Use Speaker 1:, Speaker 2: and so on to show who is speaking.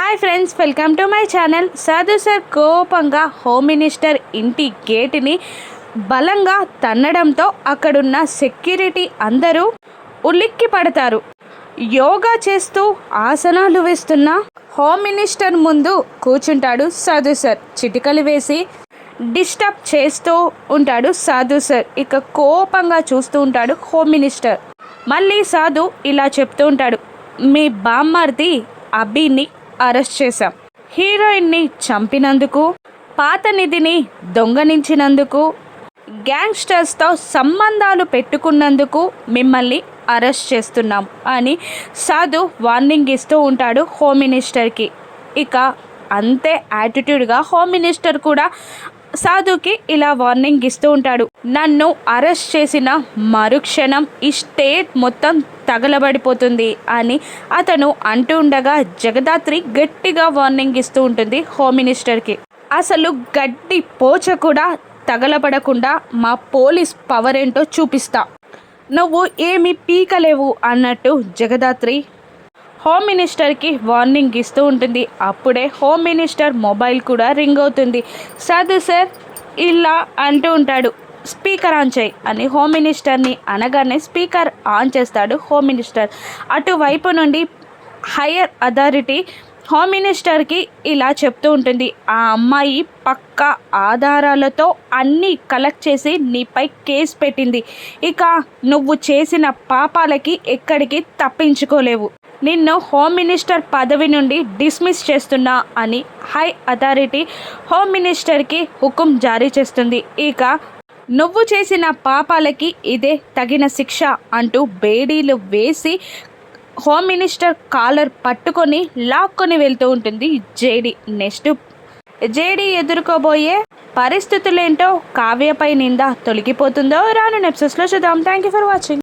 Speaker 1: Hi friends welcome to my channel. Sadhu sir కోపంగా home minister ఇంటి గేటుని బలంగా తన్నడంతో అక్కడున్న సెక్యూరిటీ అందరూ ఉలిక్కి పడతారు. యోగా చేస్తూ ఆసనాలు వేస్తున్న హోమ్ మినిస్టర్ ముందు కూర్చుంటాడు సాధు సార్. చిటికలు వేసి డిస్టర్బ్ చేస్తూ ఉంటాడు సాధు సార్. ఇక కోపంగా చూస్తూ ఉంటాడు హోమ్ మినిస్టర్. మళ్ళీ సాధు ఇలా చెప్తూ ఉంటాడు. మీ బామ్మర్ది అబ్బీని అరెస్ట్ చేశాం. హీరోయిన్ని చంపినందుకు పాత నిధిని దొంగనించినందుకు గ్యాంగ్స్టర్స్తో సంబంధాలు పెట్టుకున్నందుకు మిమ్మల్ని అరెస్ట్ చేస్తున్నాం అని సాధు వార్నింగ్ ఇస్తూ ఉంటాడు హోమ్ మినిస్టర్కి. ఇక అంతే యాటిట్యూడ్గా హోమ్ మినిస్టర్ కూడా సాధుకి ఇలా వార్నింగ్ ఇస్తూ ఉంటాడు. నన్ను అరెస్ట్ చేసిన మరుక్షణం ఈ స్టేట్ మొత్తం తగలబడిపోతుంది అని అతను అంటూ ఉండగా జగదాత్రి గట్టిగా వార్నింగ్ ఇస్తూ ఉంటుంది హోమ్ మినిస్టర్కి. అసలు గడ్డి పోచ కూడా తగలబడకుండా మా పోలీస్ పవర్ ఏంటో చూపిస్తా. నువ్వు ఏమి పీకలేవు అన్నట్టు జగదాత్రి హోమ్ మినిస్టర్కి వార్నింగ్ ఇస్తూ ఉంటుంది. అప్పుడే హోమ్ మినిస్టర్ మొబైల్ కూడా రింగ్ అవుతుంది. సాధు సార్ ఇలా అంటూ ఉంటాడు. స్పీకర్ ఆన్ చేయి అని హోమ్ మినిస్టర్ని అనగానే స్పీకర్ ఆన్ చేస్తాడు హోమ్ మినిస్టర్. అటువైపు నుండి హయ్యర్ అథారిటీ హోమ్ మినిస్టర్కి ఇలా చెప్తూ ఉంటుంది ఆ అమ్మాయి పక్క ఆధారాలతో అన్నీ కలెక్ట్ చేసి నీపై కేసు పెట్టింది. ఇక నువ్వు చేసిన పాపాలకి ఎక్కడికి తప్పించుకోలేవు. నిన్ను హోమ్ మినిస్టర్ పదవి నుండి డిస్మిస్ చేస్తున్నా అని హై అథారిటీ హోమ్ మినిస్టర్కి హుకుం జారీ చేస్తుంది. ఇక నువ్వు చేసిన పాపాలకి ఇదే తగిన శిక్ష అంటూ బేడీలు వేసి హోమ్ మినిస్టర్ కాలర్ పట్టుకొని లాక్కొని వెళ్తూ ఉంటుంది జేడి. నెక్స్ట్ జేడీ ఎదుర్కోబోయే పరిస్థితులేంటో కావ్యపై నింద తొలగిపోతుందో రాను నెప్సెస్లో చూద్దాం. Thank you for watching